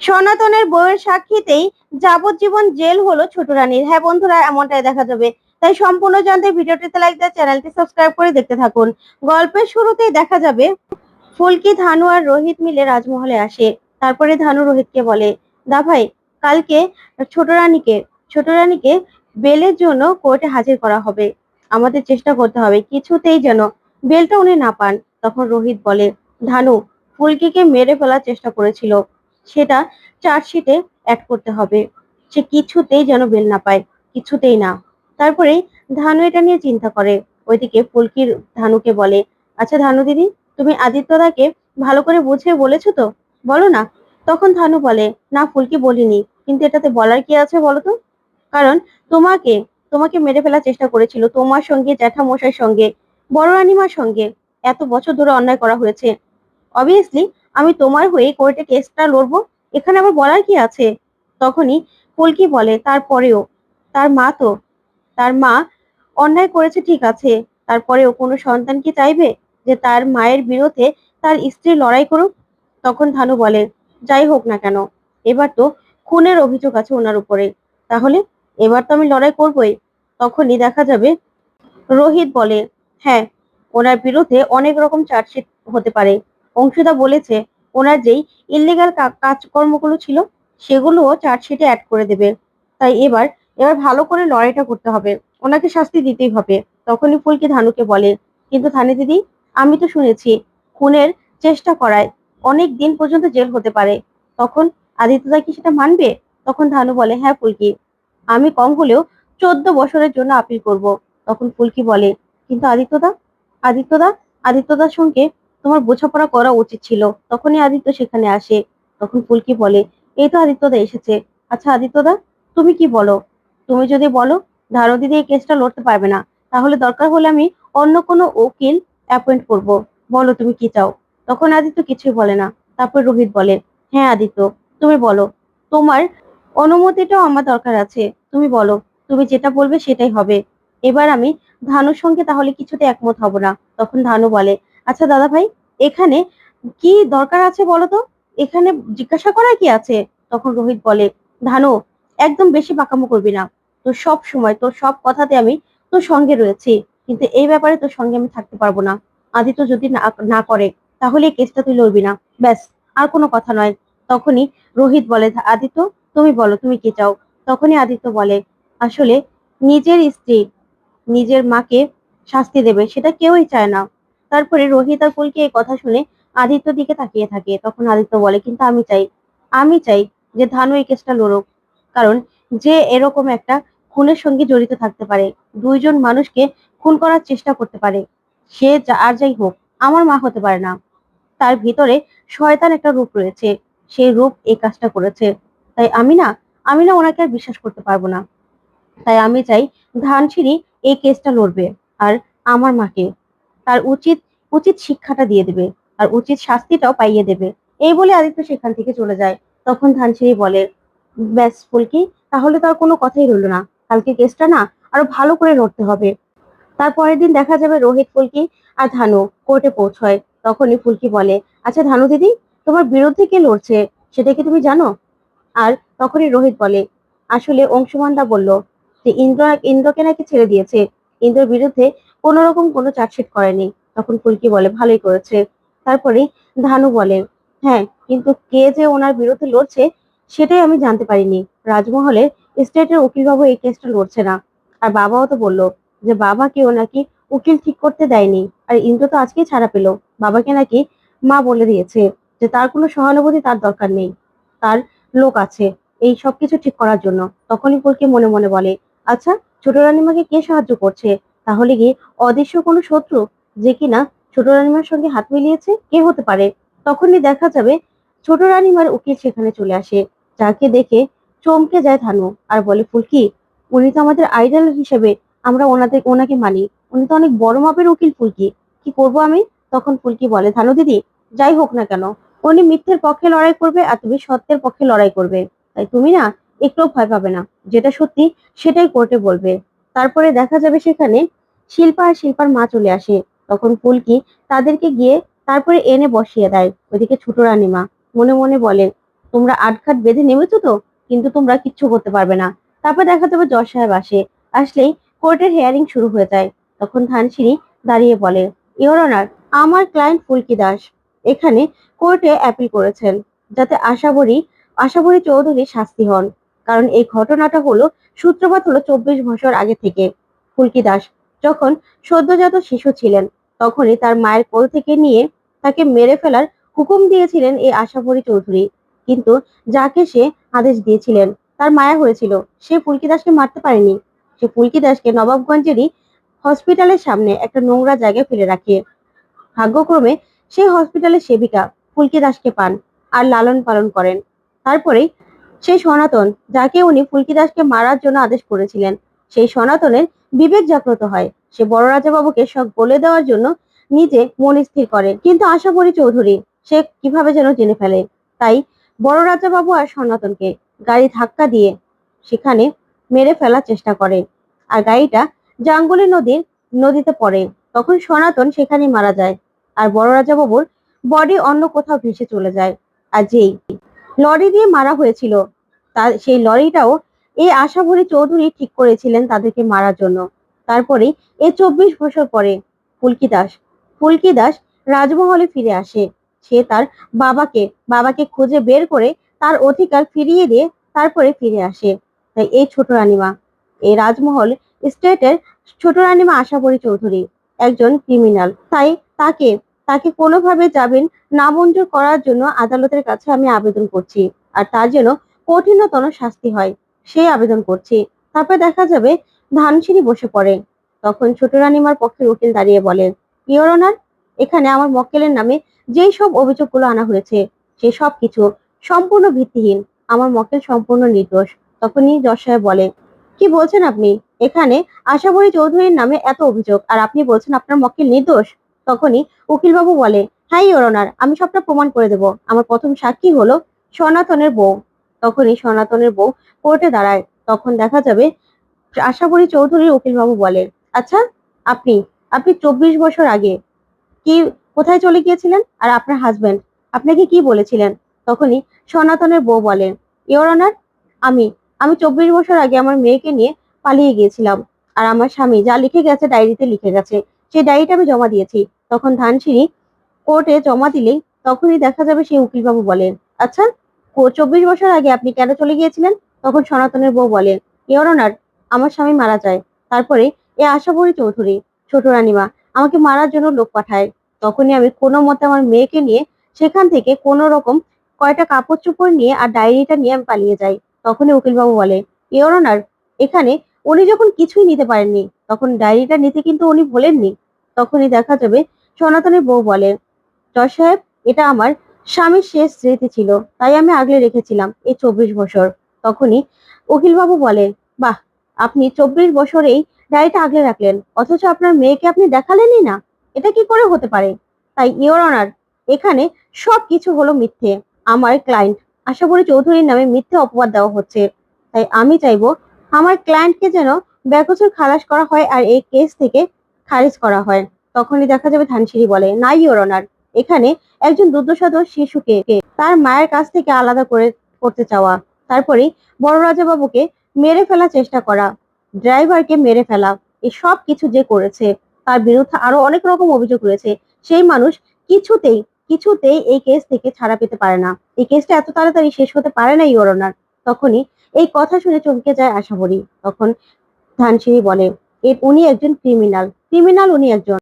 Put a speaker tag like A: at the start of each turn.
A: সনাতনের বইয়ের সাক্ষীতেই যাবজ্জীবন জেল হলো ছোট রানীর। হ্যাঁ বন্ধুরা, এমনটাই দেখা যাবে। তাই সম্পূর্ণ জানতে ভিডিওটিতে লাইক দেয় চ্যানেলটি সাবস্ক্রাইব করে দেখতে থাকুন। গল্পের শুরুতেই দেখা যাবে, ফুলকি, ধানু আর রোহিত মিলে রাজমহলে আসে। তারপরে ধানু রোহিতকে বলে, দা ভাই, কালকে ছোট রানীকে ছোট রানীকে বেলের জন্য কোর্টে হাজির করা হবে। আমাদের চেষ্টা করতে হবে, কিছুতেই যেন বেলটা উনি না পান। তখন রোহিত বলে, ধানু, ফুলকিকে মেরে ফেলার চেষ্টা করেছিল। সেটা চার্জশিটে অ্যাড করতে হবে। সে কিছুতেই যেন বেল না পায়, কিছুতেই না। তারপরে ধানু এটা নিয়ে চিন্তা করে। ওইদিকে ফুলকির ধানুকে বলে আচ্ছা ধানু দিদি, তুমি আদিত্যদাকে ভালো করে বুঝিয়ে বলেছ তো? বলো না। তখন ধানু বলে, না ফুলকি বলিনি, কিন্তু এটাতে বলার কি আছে বলো তো? কারণ তোমাকে তোমাকে মেরে ফেলার চেষ্টা করেছিল তোমার সঙ্গে, জ্যাঠামশাইয়ের সঙ্গে বড় রানিমার সঙ্গে। এত বছর ধরে অন্যায় করা হয়েছে। অবভিয়াসলি আমি তোমার হয়ে কোর্টে কেসটা লড়বো? এখানে আবার বলার কি আছে? তখনই ফুলকি বলে, তারপরেও? তার মা তো? তার মা অন্যায় করেছে, ঠিক আছে। তারপরেও কোনো সন্তান কি চাইবে যে তার মায়ের বিরুদ্ধে তার স্ত্রী লড়াই করুক? তখন ধানু বলে, যাই হোক না কেন, এবার তো খুনের অভিযোগ আছে ওনার উপরে। তাহলে এবার তো আমি লড়াই করবই। তখনই দেখা যাবে রোহিত বলে হ্যাঁ ওনার বিরুদ্ধে অনেক রকম চার্জশিট হতে পারে। অংশুদা বলেছে, ওনার যেই ইলিগাল কাজকর্মগুলো ছিল, সেগুলোও চার্জশিটে অ্যাড করে দেবে। তাই এবার এবার ভালো করে লড়াইটা করতে হবে। ওনাকে শাস্তি দিতেই হবে। তখনই ফুলকি ধানুকে বলে, কিন্তু থানে দিদি, আমি তো শুনেছি, খুনের চেষ্টা করায় অনেক দিন পর্যন্ত জেল হতে পারে। তখন আদিত্যদা কি সেটা মানবে? তখন ধানু বলে হ্যাঁ ফুলকি, আমি কম হলেও চোদ্দ বছরের জন্য আপিল করব। তখন ফুলকি বলে, কিন্তু আদিত্যদা আদিত্যদা, আদিত্যদার সঙ্গে তোমার বোঝাপড়া করা উচিত ছিল। তখনই আদিত্য সেখানে আসে। তখন ফুলকি বলে, এই তো আদিত্যদা এসেছে। আচ্ছা আদিত্যদা, তুমি কি বলো? তুমি যদি বলো ধারো দিদি এই কেসটা লড়তে পারবে না। তাহলে দরকার হলে আমি অন্য কোনো উকিল অ্যাপয়েন্ট করব। বলো তুমি কি চাও? তখন আদিত্য কিছুই বলে না। তারপর রোহিত বলে হ্যাঁ আদিত্য, তুমি বলো। তোমার অনুমতিটাও আমার দরকার আছে। তুমি বলো, তুমি যেটা বলবে সেটাই হবে। এবার আমি ধানুর সঙ্গে তাহলে কিছুতে একমত হব না। তখন ধানু বলে আচ্ছা দাদা ভাই, এখানে কি দরকার আছে বলো তো এখানে জিজ্ঞাসা করার কি আছে? তখন রোহিত বলে, ধানো, একদম বেশি পাকামো করবি না। তো সব সময়, তোর সব কথাতে আমি তোর সঙ্গে রয়েছি। কিন্তু এই ব্যাপারে তোর সঙ্গে আমি থাকতে পারব না। আদিত্য যদি না করে, তাহলে কেসটা তুই লড়বি না। ব্যাস, আর কোনো কথা নয়। তখনই রোহিত বলে, আদিত্য, তুমি বলো, তুমি কি চাও? তখনই আদিত্য বলে, আসলে নিজের স্ত্রী নিজের মাকে শাস্তি দেবে, সেটা কেউই চায় না। তারপরে রোহিত আর এই কথা শুনে আদিত্য দিকে তাকিয়ে থাকে। তখন আদিত্য বলে, কিন্তু আমি চাই আমি চাই যে ধানু এই কেসটা লড়ুক। কারণ যে এরকম একটা খুনের সঙ্গে জড়িত থাকতে পারে, দুইজন মানুষকে খুন করার চেষ্টা করতে পারে, সে আর যাই হোক, আমার মা হতে পারে না। তার ভিতরে শয়তান একটা রূপ রয়েছে সেই রূপ এই কাজটা করেছে। তাই আমি না আমি না ওনাকে আর বিশ্বাস করতে পারব না। তাই আমি চাই ধানসিঁড়ি এই কেসটা লড়বে, আর আমার মাকে। তার উচিত উচিত শিক্ষাটা দিয়ে দেবে আর উচিত শাস্তিটাও পাইয়ে দেবে। এই বলে আদিত্য সেখান থেকে চলে যায়। তখন ধানসিঁড়ি বলে, ব্যাস ফুলকি, তাহলে তো আর কোনো কথাই রইল না। কালকে কেসটা না আরও ভালো করে লড়তে হবে। তারপরের দিন দেখা যাবে রোহিত ফুলকি আর ধানু কোর্টে পৌঁছয়। তখনই ফুলকি বলে আচ্ছা ধানু দিদি, তোমার বিরুদ্ধে কে লড়ছে? সেটা কি তুমি জানো? আর তখনই রোহিত বলে, আসলে অংশুমানদা বলল যে, ইন্দ্র, ইন্দ্রকে নাকি ছেড়ে দিয়েছে। ইন্দ্রের বিরুদ্ধে কোনো রকম কোনো চার্জশিট করেনি। তখন ফুলকি বলে, ভালোই করেছে। তারপরে ধানু বলে হ্যাঁ কিন্তু কে যে ওনার বিরুদ্ধে লড়ছে সেটাই আমি জানতে পারিনি। রাজমহলে স্টেটের উকিলবাবু এই কেসটা লড়ছে না। আর বাবাও তো বলল যে বাবাকেও নাকি উকিল ঠিক করতে দেয়নি। আর ইন্দ্র তো আজকেই ছাড়া পেল। বাবাকে নাকি মা বলে দিয়েছে যে, তার কোনো সহানুভূতি তার দরকার নেই। তার লোক আছে এই সবকিছু ঠিক করার জন্য। তখনই ফুলকি মনে মনে বলে আচ্ছা ছোট রানিমাকে কে সাহায্য করছে? তাহলে কি অদৃশ্য কোনো শত্রু যে কিনা ছোট রানিমার সঙ্গে হাত মিলিয়েছে কে হতে পারে। তখনই দেখা যাবে ছোট রানিমার উকিল সেখানে চলে আসে, যাকে দেখে চমকে যায় ধানু আর বলে, ফুলকি, উনি তো আমাদের আইডল হিসেবে আমরা ওনাদের, ওনাকে মানি। উনি তো অনেক বড় মাপের উকিল ফুলকি। কি করব আমি? তখন ফুলকি বলে ধানু দিদি, যাই হোক না কেন, উনি মিথ্যের পক্ষে লড়াই করবে আর তুমি সত্যের পক্ষে লড়াই করবে। তাই তুমি না একটুও ভয় পাবে না। যেটা সত্যি সেটাই কোর্টে বলবে। তারপরে দেখা যাবে সেখানে শিল্পা আর শিল্পার মা চলে আসে। তখন ফুলকি তাদেরকে গিয়ে তারপরে এনে বসিয়ে দেয়। ওইদিকে ছোট রানীমা মনে মনে বলে, তোমরা আটঘাট বেঁধে নেমেছো তো? কিন্তু তোমরা কিচ্ছু করতে পারবে না। তারপর দেখা যাবে জজ সাহেব আসে। আসলেই কোর্টের হেয়ারিং শুরু হয়ে যায়। তখন ধানসিঁড়ি দাঁড়িয়ে বলে ইওর অনার আমার ক্লায়েন্ট ফুলকি দাস। এখানে কোর্টে অ্যাপিল করেছেন, যাতে আশাবরী আশাবরী চৌধুরী শাস্তি হন। কারণ এই ঘটনাটা হলো সূত্রপাত হলো চব্বিশ বছর আগে থেকে। ফুলকি দাস যখন সদ্যজাত শিশু ছিলেন তখনই তার মায়ের কোল থেকে নিয়ে তাকে মেরে ফেলার হুকুম দিয়েছিলেন এই আশাবরী চৌধুরী। কিন্তু যাকে সে আদেশ দিয়েছিলেন, তার মায়া হয়েছিল। সে ফুলকি দাসকে মারতে পারেনি। সে ফুলকি দাসকে নবাবগঞ্জেরই হসপিটালের সামনে একটা নোংরা জায়গায় ফেলে রাখে। ভাগ্যক্রমে সেই হসপিটালের সেবিকা ফুলকি দাসকে পান আর লালন পালন করেন। তারপরেই সেই সনাতন, যাকে উনি ফুলকি দাসকে মারার জন্য আদেশ করেছিলেন, সেই সনাতনের বিবেক জাগ্রত হয়। সে বড় রাজাবাবুকে সব বলে দেওয়ার জন্য নিজে মন স্থির করে। কিন্তু আশাপরি চৌধুরী, সে কীভাবে যেন জেনে ফেলে। তাই বড় রাজাবাবু আর সনাতনকে গাড়ি ধাক্কা দিয়ে সেখানে মেরে ফেলার চেষ্টা করে। আর গাড়িটা জাঙ্গলি নদীর নদীতে পড়ে। তখন সনাতন সেখানে মারা যায়। আর বড় রাজাবাবুর বডি অন্য কোথাও ভেসে চলে যায়। আর যেই লরি দিয়ে মারা হয়েছিল তার সেই লরিটাও এই আশাভরি চৌধুরী ঠিক করেছিলেন তাদেরকে মারার জন্য। তারপরে এ চব্বিশ বছর পরে ফুলকি দাস ফুলকি দাস রাজমহলে ফিরে আসে। সে তার বাবাকে বাবাকে খুঁজে বের করে তার অধিকার ফিরিয়ে দিয়ে তারপরে ফিরে আসে। তাই এই ছোট রানীমা, এই রাজমহল স্টেটের ছোট রানীমা আশাবরী চৌধুরী একজন ক্রিমিনাল তাই তাকে তাকে কোনোভাবে জামিন নামঞ্জুর করার জন্য আদালতের কাছে আমি আবেদন করছি, আর তার জন্য কঠিনতম শাস্তি হয়। সেই আবেদন করছি। তারপর দেখা যাবে ধানসিঁড়ি বসে পড়ে। তখন ছোট রানীমার পক্ষের উকিল দাঁড়িয়ে বলেন ইওর অনার এখানে আমার মক্কেলের নামে যেই সব অভিযোগগুলো আনা হয়েছে, সে সব কিছু সম্পূর্ণ ভিত্তিহীন। আমার মক্কেল সম্পূর্ণ নির্দোষ। তখনই জজ সাহেব বলে কি বলছেন আপনি? এখানে আশাবরী চৌধুরীর নামে এত অভিযোগ, আর আপনি বলছেন আপনার মক্কেল নির্দোষ? তখনই উকিলবাবু বলে হ্যাঁ ইওর অনার আমি সবটা প্রমাণ করে দেব। আমার প্রথম সাক্ষী হলো সনাতনের বউ। তখনই সনাতনের বউ কোর্টে দাঁড়ায়। তখন দেখা যাবে আশাবরী চৌধুরীর উকিলবাবু বলে আচ্ছা আপনি আপনি চব্বিশ বছর আগে কি, কোথায় চলে গিয়েছিলেন? আর আপনার হাজবেন্ড আপনাকে কি বলেছিলেন? তখনই সনাতনের বউ বলে ইওর অনার আমি আমি চব্বিশ বছর আগে আমার মেয়েকে নিয়ে পালিয়ে গিয়েছিলাম। আর আমার স্বামী যা লিখে গেছে ডায়েরিতে লিখে গেছে। সেই ডায়েরিটা আমি জমা দিয়েছি। তখন ধানসিঁড়ি কোর্টে জমা দিলেই তখনই দেখা যাবে সেই উকিলবাবু বলেন আচ্ছা চব্বিশ বছর আগে আপনি কেন চলে গিয়েছিলেন? তখন সনাতনের বউ বলেন ইওর অনার, আমার স্বামী মারা যায়। তারপরে, এ আশাবরী চৌধুরী, ছোট রানীমা, আমাকে মারার জন্য লোক পাঠায়। তখনই আমি কোনো মতে আমার মেয়েকে নিয়ে, সেখান থেকে কোনো রকম কয়টা কাপড় চোপড় নিয়ে আর ডায়েরিটা নিয়ে আমি পালিয়ে যাই। তখনই উকিলবাবু বলে ইওর অনার, এখানে উনি যখন কিছুই নিতে পারেননি, তখন ডায়েরিটা নিতে কিন্তু উনি ভোলেননি। তখনই দেখা যাবে সনাতনের বউ বলে জয় সাহেব, এটা আমার স্বামীর শেষ স্মৃতি ছিল, তাই আমি আগলে রেখেছিলাম এই চব্বিশ বছর। তখনই উকিলবাবু বলে বাহ, আপনি চব্বিশ বছর এই ডায়েরিটা আগলে রাখলেন, অথচ আপনার মেয়েকে আপনি দেখালেনই না। এটা কি করে হতে পারে? তাই ইওর অনার এখানে সব কিছু হলো মিথ্যে। আমার ক্লায়েন্ট আশাবরী চৌধুরীর নামে মিথ্যে অপবাদ দেওয়া হচ্ছে। তাই আমি চাইব আমার ক্লায়েন্টকে যেন বেকসুর খালাস করা হয় আর এই কেস থেকে খারিজ করা হয়। তখনই দেখা যাবে ধানসিঁড়ি বলে, না ইওর অনার এখানে একজন দুর্দশাদোষ শিশুকে তার মায়ের কাছ থেকে আলাদা করে করতে চাওয়া। তারপরে বড় রাজাবাবুকে মেরে ফেলার চেষ্টা করা, ড্রাইভারকে মেরে ফেলা, এই সব কিছু যে করেছে, তার বিরুদ্ধে আরও অনেক রকম অভিযোগ রয়েছে। সেই মানুষ কিছুতেই কিছুতেই এই কেস থেকে ছাড়া পেতে পারে না। এই কেসটা এত তাড়াতাড়ি শেষ হতে পারে না, ইওর অনার। তখনই এই কথা শুনে চমকে যায় আশাবরী। তখন ধানসিঁড়ি বলে উনি একজন ক্রিমিনাল। ক্রিমিনাল উনি একজন।